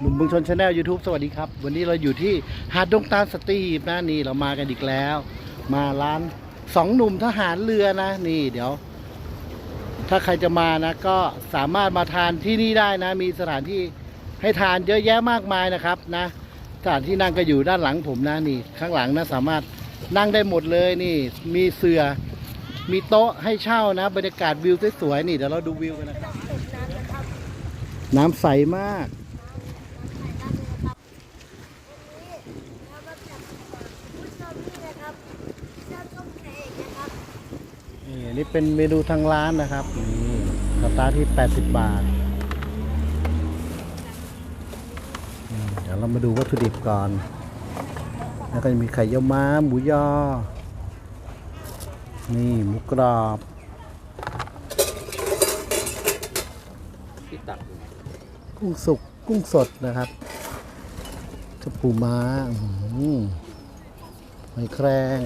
หนุ่มเมืองชนชาแนลยูทูบสวัสดีครับ วันนี้เราอยู่ที่หาดดงตาลสตรีบนะนี่เรามากันอีกแล้ว มาร้านสองหนุ่มทหารเรือนะนี่เดี๋ยว ถ้าใครจะมานะ ก็สามารถมาทานที่นี่ได้นะ มีสถานที่ให้ทานเยอะแยะมากมายนะครับนะสถานที่นั่งก็อยู่ด้านหลังผมนะนี่ ข้างหลังนะสามารถนั่งได้หมดเลยนี่ มีเสือมีโต๊ะให้เช่านะ บรรยากาศวิวสวยๆนี่เดี๋ยวเราดูวิวกันนะครับน้ำใสมาก นี่อันนี่เป็นเมนูทางร้านนะครับนี่สตาร์ทที่ 80 บาทอืมเดี๋ยวเรามาดูวัตถุดิบก่อน แล้วก็จะมีไข่เยี่ยวม้า หมูยอ นี่หมูกรอบ ที่ตักกุ้งสุก กุ้งสดนะครับ กระปูม้าอื้อหือหอยแครง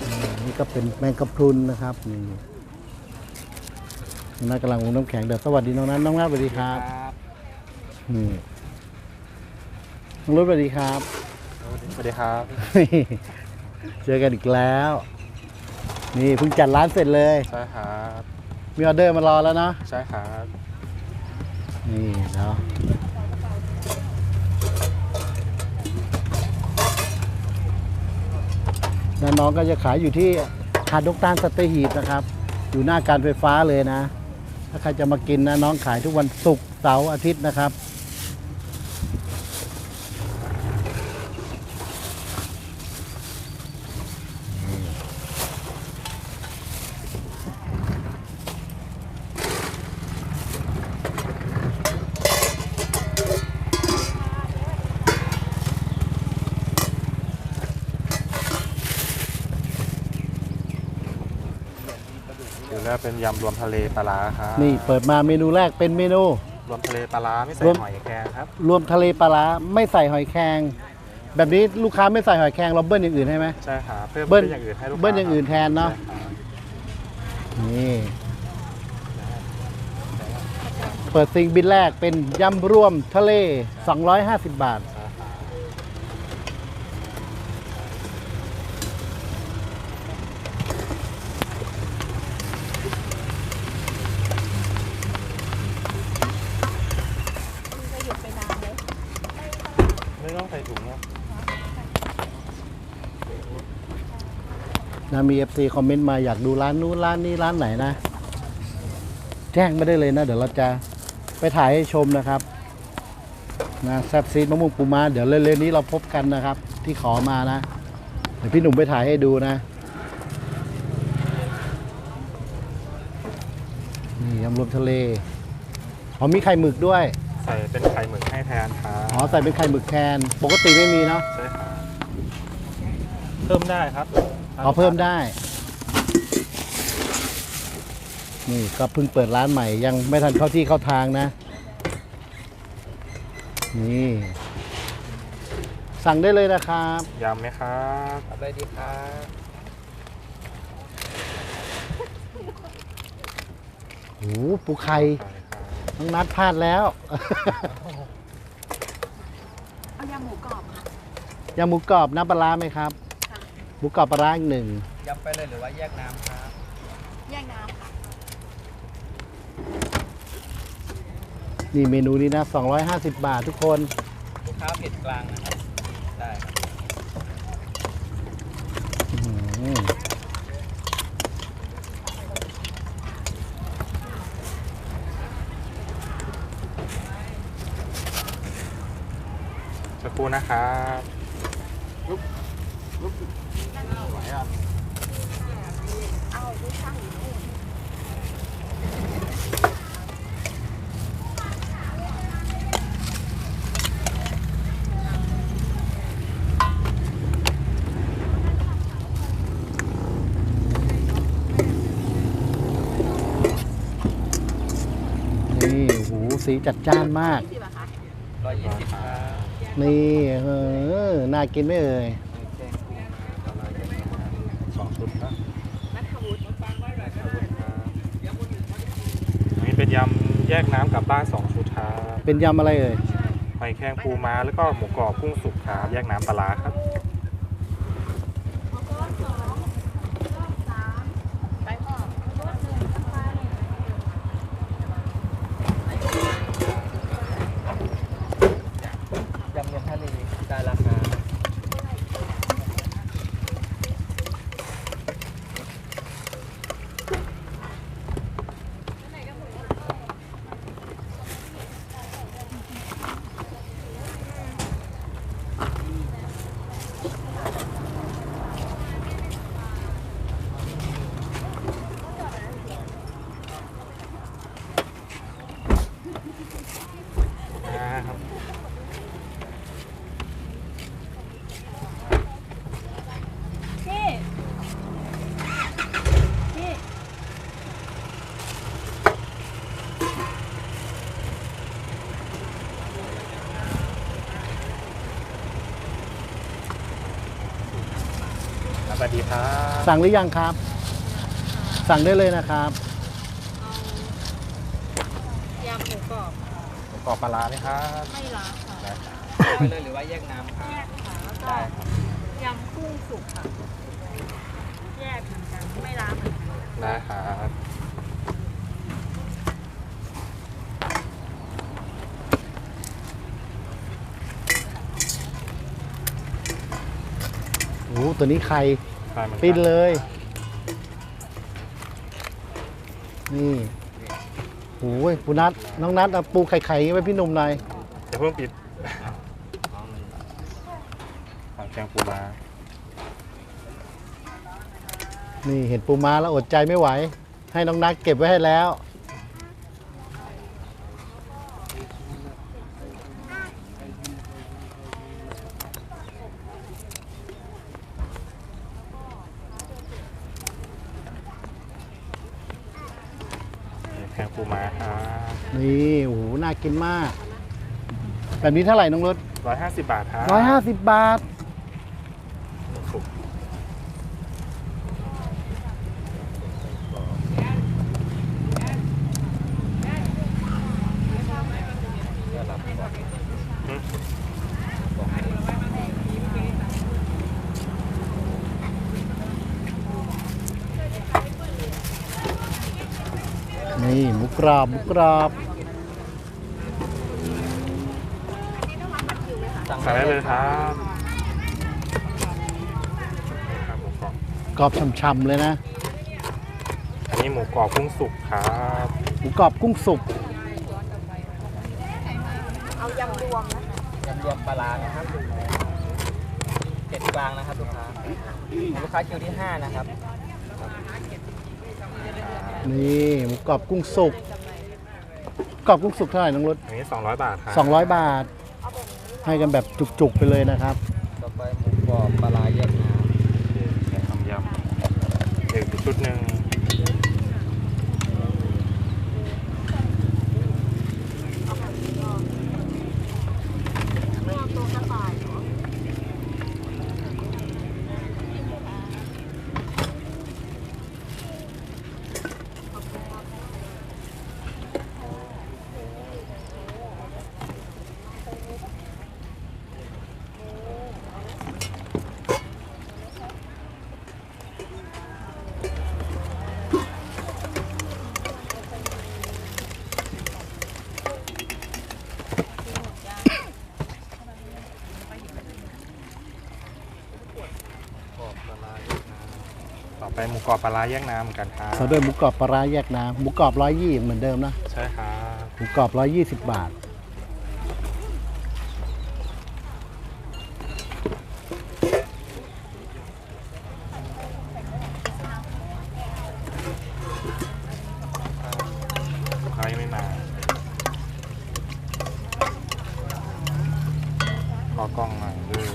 อืมนี่ก็เป็นแมงกะพรุนนะครับนี่น้องนัทกำลังลงน้ำแข็งเดี๋ยวสวัสดีน้องนัทน้องนัทสวัสดีครับนี่น้องรุ้สวัสดีครับ สวัสดีครับ เจอกันอีกแล้ว นี่เพิ่งจัดร้านเสร็จเลย ใช่ครับ มีออเดอร์มารอแล้วเนาะใช่ครับนี่ เนาะน้องก็จะขายอยู่ที่หาดดกตาลสเตหีบนะครับ อยู่หน้าการไฟฟ้าเลยนะ ถ้าใครจะมากินนะน้องขายทุกวันศุกร์เสาร์อาทิตย์นะครับ เป็นยำรวมทะเลปลาร้าครับนี่เปิดมาเมนูแรกเป็นเมนู รวมทะเลปลาร้าไม่ใส่รวม หอยแครงครับรวมทะเลปลาร้าไม่ใส่หอยแครงแบบนี้ลูกค้าไม่ใส่หอยแครงเราเบิ้ลอย่างอื่นให้ไหม ใช่ครับเพิ่มเบิ้ลอย่างอื่นให้ลูกค้าเบิ้ลอย่างอื่นแทนเนอะ ใช่ครับนี่ เปิดซิงบินแรกเป็นยำรวมทะเล 250 บาท ใส่ถุงนะนะมี FC คอมเมนต์มาอยากดูร้านนู้นร้านนี้ร้านไหนนะ แจ้งไม่ได้เลยนะ เดี๋ยวเราจะไปถ่ายให้ชมนะครับนะแซบซีดมะม่วงปูม้าเดี๋ยวเร็วๆนี้เราพบกันนะครับ ที่ขอมานะ เดี๋ยวพี่หนุ่มไปถ่ายให้ดูนะนี่ยำรวมทะเลอ๋อมีไข่หมึกด้วย ใส่เป็นไข่หมึกให้แท นครับอ๋อใส่เป็นไข่หมึกแทน ปกติไม่มีเนาะใช่ครับเพิ่มได้ครับอ๋อเพิ่มได้ นี่ก็เพิ่งเปิดร้านใหม่ยังไม่ทันเข้าที่เข้าทางนะ นี่ สั่งได้เลยนะครับยำไหมครับอะไรดีครับโอ้โหปูไข่ใช่ครับน้องนัดพลาดแล้วเอายำหมูกรอบค่ะ ยำหมูกรอบน้ำปลาร้าไหมครับค่ะ หมูกรอบปลาร้าอีกหนึ่งยำไปเลยหรือว่าแยกน้ำครับ แยกน้ำค่ะนี่เมนูนี้นะ 250 บาททุกคน ลูกค้าเผ็ดกลางนะครับ ได้ครับ อื้อหือ รู่นะครับเอาด้วยช่างหรือไม่นี่โอ้โหสีจัดจ้านมากสิบอะคะร้อยยี่สิบครับ นี่เออน่ากินไหม่เอ่ยสองชุดครับนัทวุฒิอันนี้เป็นยำแยกน้ำกลับบ้านสองชุดครับเป็นยำอะไรเอ่ยหอยแครงปูม้าแล้วก็หมูกรอบกุ้งสุกครับแยกน้ำปลาร้าครับ ยำเย็นทะเลได้ราคา อ่าครับ พี่พี่ สวัสดีครับ สั่งหรือยังครับ สั่งได้เลยนะครับ ยำหมูกรอบหมูกรอบปลาร้าไหมครับไม่ล้าค่ะได้ครับเอาไปเลยหรือว่าแยกน้ำครับแยกค่ะแล้วก็ได้ครับยำกุ้งสุกค่ะ แยกเหมือนกันไม่ล้าเหมือนกันได้ครับโอ้โหตัวนี้ไข่ ได้เหมือนกัปิ้นเลย นี่โอ้ยปูนัทน้องนัทเอาปูไข่ไข่ไว้พี่หนุ่มหน่อยเดี๋ยวเพิ่งปิดหอยแครงปูม้านี่เห็นปูม้าแล้วอดใจไม่ไหว ให้น้องนัทเก็บไว้ให้แล้ว นี่โอ้โหน่ากินมาก แบบนี้เท่าไหร่น้องรถร้อยห้าสิบบาทครับร้อยห้าสิบบาทสุกนี่หมูกรอบหมูกรอบ สั่งสั่งได้เลยครับครับหมูกรอบกรอบฉ่ำๆเลยนะอันนี้หมูกรอบกุ้งสุกครับหมูกรอบกุ้งสุกเอายำรวมนะคะยำรวมปลาร้านะครับเผ็ดกลางนะครับลูกค้าลูกค้าคิวที่ห้านะครับนี่หมูกรอบกุ้งสุกกรอบกุ้งสุกเท่าไหร่น้องรถอันนี้สองร้อยบาทครับ200 บาท ให้กันแบบจุกๆไปเลยนะครับ ต่อไปหมูกรอบปลาร้าแยกน้โอเคแกะทำยำเดี๋ยวอีกชุดหนึ่ง ไม่เอาตัวกระต่ายเหรอำกรอบปลาร้าแยกน้ ต่อไปหมูกรอบปลาร้าแยกน้ำเหมือนกันครับต่อด้วยหมูกรอบปลาร้าแยกน้ำหมูกรอบร้อยยี่เหมือนเดิมนะใช่ครับ หมูกรอบร้อยยี่สิบบาท ลูกค้ายังไม่มาขอกล้องหน่อยด้วย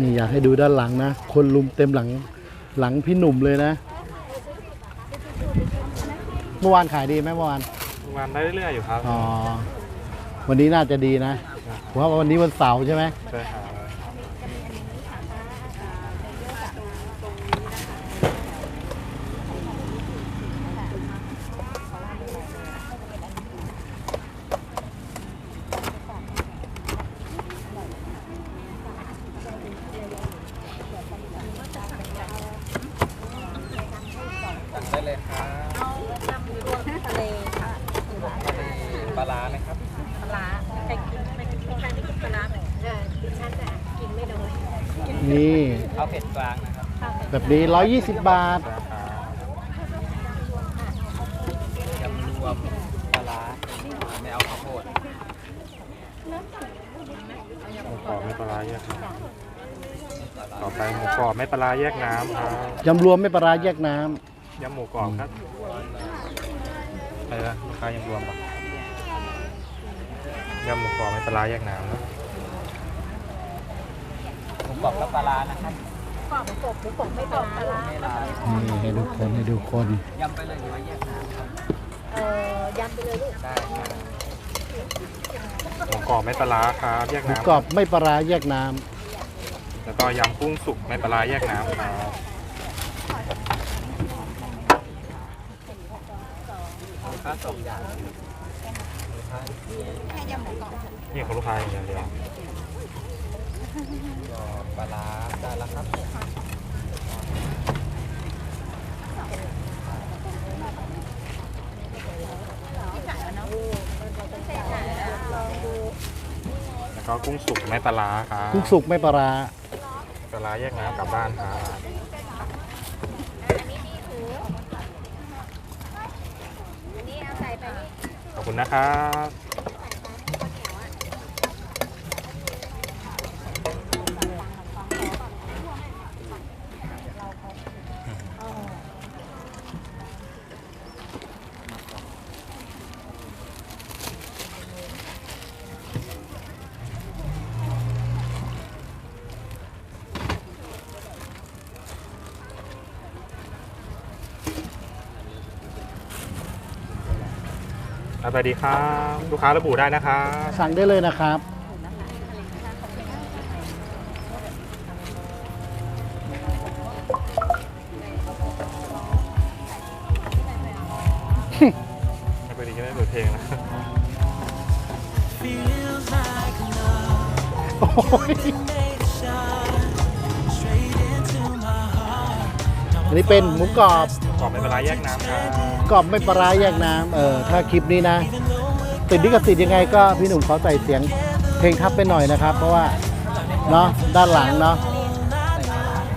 นี่อยากให้ดูด้านหลังนะ คนลุมเต็มหลังหลังพี่หนุ่มเลยนะ เมื่อวานขายดีไหมเมื่อวานวานได้เรื่อยๆอยู่ครับอ๋อ วันนี้น่าจะดีนะเพราะว่าวันนี้วันเสาร์ใช่ไหม ใช่ครับ สั่งได้เลยครับ ทะเลค่ะ ทะเลปลาร้าไหมครับ ปลาร้าใครกินไม่กินใครไม่กินปลาร้าไหมเออดิฉันจะกินไม่น้อย นี่ เอาเผ็ดกลางนะครับ แบบนี้120บาทใช่ครับยำรวมปลาร้าไม่เอาข้าวโพดหมูกรอบไม่ปลาร้าแยกน้ำต่อไปหมูกรอบไม่ปลาร้าแยกน้ำครับยำรวมไม่ปลาร้าแยกน้ยำหมูกรอบครับอะไรนะลูกค้ายำรวมปะยำหมูกรอบไม่ปลาร้าแยกน้ำนะหมูกรอบกับปลาร้านะครับ กรอบกบหมูกรอบไม่กรอบปลาร้าไม่ลาำนี่ให้ดูคนให้ดูคนยำไปเลยหรือว่าแยกน้ำครับเอ่อยำไปเลยลูกได้ครับหมูกรอบไม่ปลาร้าครับแยกหมูน้ำกรอบไม่ปลาร้าแยกน้แล้วก็ยำกุ้งสุกไม่ปลาร้าแยกน้ำครับลูกค้าสองอย่างลูกค้านี่ของลูกค้าอย่างเดียวก็ ปลาร้าได้แล้วครับแล้วก็กุ้งสุกไม่ปลาร้าครับกุ้งสุกไม่ปลาร้าปลาร้าแยกน้ำกลับบ้านครับขอบคุณนะครับ สวัสดีครับลูกค้าระบุได้นะครับสั่งได้เลยนะครับ ไม่พอดีก็ไม่เปิดเพลงนะโอ้ยอันนี้เป็นหมูกรอบกรอบไม่เป็นไรแยกน้ำครับ กรอบไม่ปลาร้าแยกน้ำเออถ้าคลิปนี้นะ ติดลิขสิทธิ์ยังไงก็พี่หนุ่มเขาใส่เสียงเพลงทับไปหน่อยนะครับ เพราะว่าเนาะด้านหลังเนาะ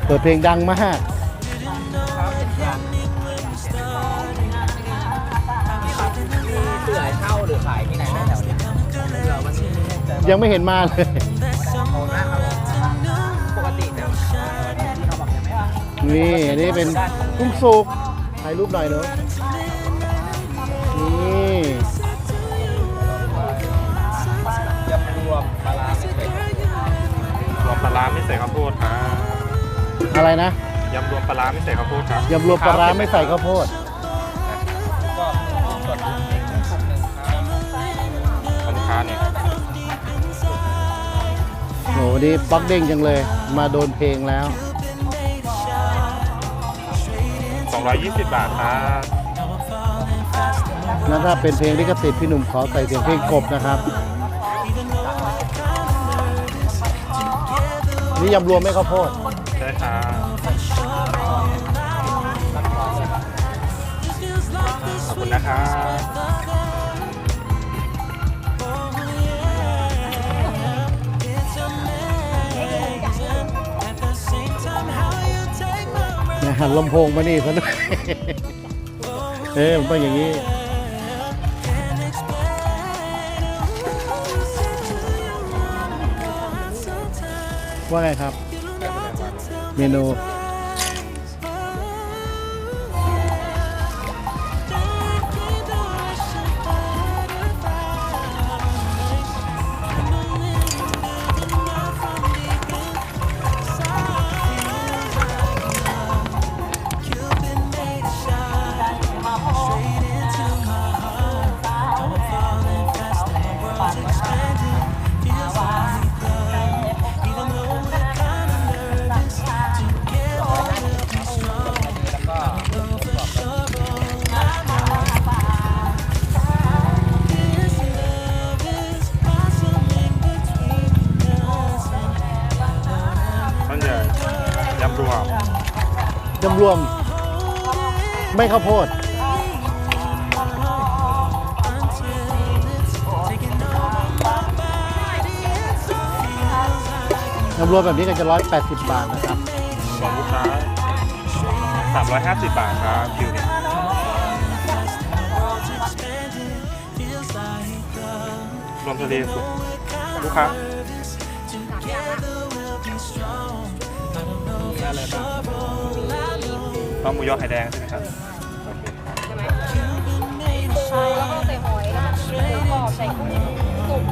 เปิดเพลงดังมากครับเป็นกลางมีเสื่อให้เช่าหรือขายที่ไหนแถวนี้ยังไม่เห็นมาเลยโอนนะครับปกติแต่ที่นี่อันนี้เป็นกุ้งสุกถ่ายรูปหน่อยเนอะ อะไรนะยำรวมปลาร้าไม่ใส่ข้าวโพดครับยำรวมปลาร้าไม่ใส่ข้าวโพดก็ส่วนหนึ่งชุดหนึ่งครับของลูกค้าเนี่ยโหนี่ป๊อกเด้งจังเลย มาโดนเพลงแล้ว 220 บาทครับแล้วถ้าเป็นเพลงลิขสิทธิ์พี่หนุ่มขอใส่เสียงเพลงกบนะครับ นี่ยำรวมไม่ข้าวโพด ใช่ครับขอบคุณนะครับหันลำโพงมานี่ซะด้วยเอ้ยมันต้องอย่างนี้ ว่าไงครับ เรวม ไม่ข้าวโพดยำรวมแบบนี้ก็จะ 180 บาทนะครับของลูกค้า350 บาทครับคิวเนี่ยรวมทะเลสุกลูกค้า หมูยอไข่แดงใช่ไหมครับโอเคใช่ไหมใช่แล้วก็ใส่หอยแล้วก็หมูกรอบใส่กุ้งสุก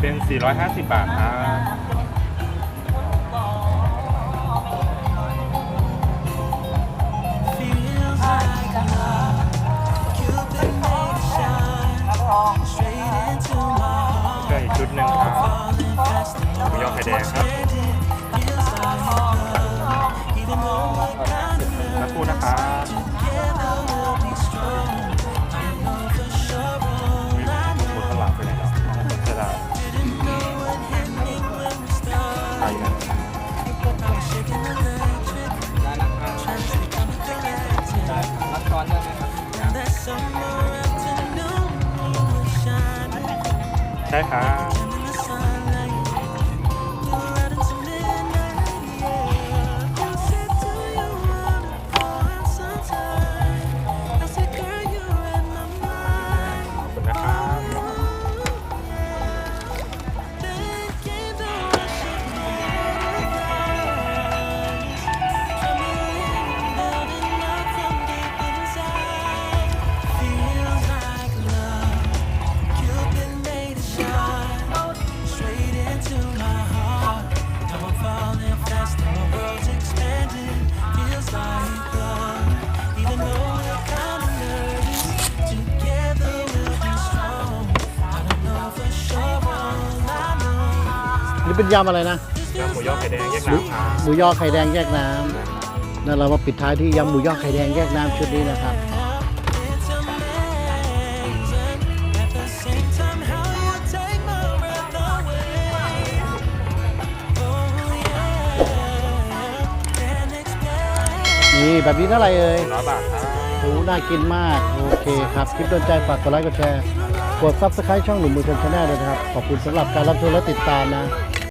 เป็น 450 บาทครับก็อีกชุดหนึ่งครับหมูยอไข่แดงครับ นี่เป็นยำอะไรนะยำหมูยอไข่แดงแยกน้ำครับหมูยอไข่แดงแยกน้ำแล้วเรามาปิดท้ายที่ยำหมูยอไข่แดงแยกน้ำชุดนี้นะครับนี่แบบนี้เท่าไหร่เอ่ยหนึ่งร้อยบาทครับ โอ้น่ากินมาก โอเคครับ คลิปโดนใจฝากกดไลค์กดแชร์ กดซับสไครต์ช่องหนุ่มมือชนชาแนลด้วยนะครับ ขอบคุณสำหรับการรับชมและติดตามนะ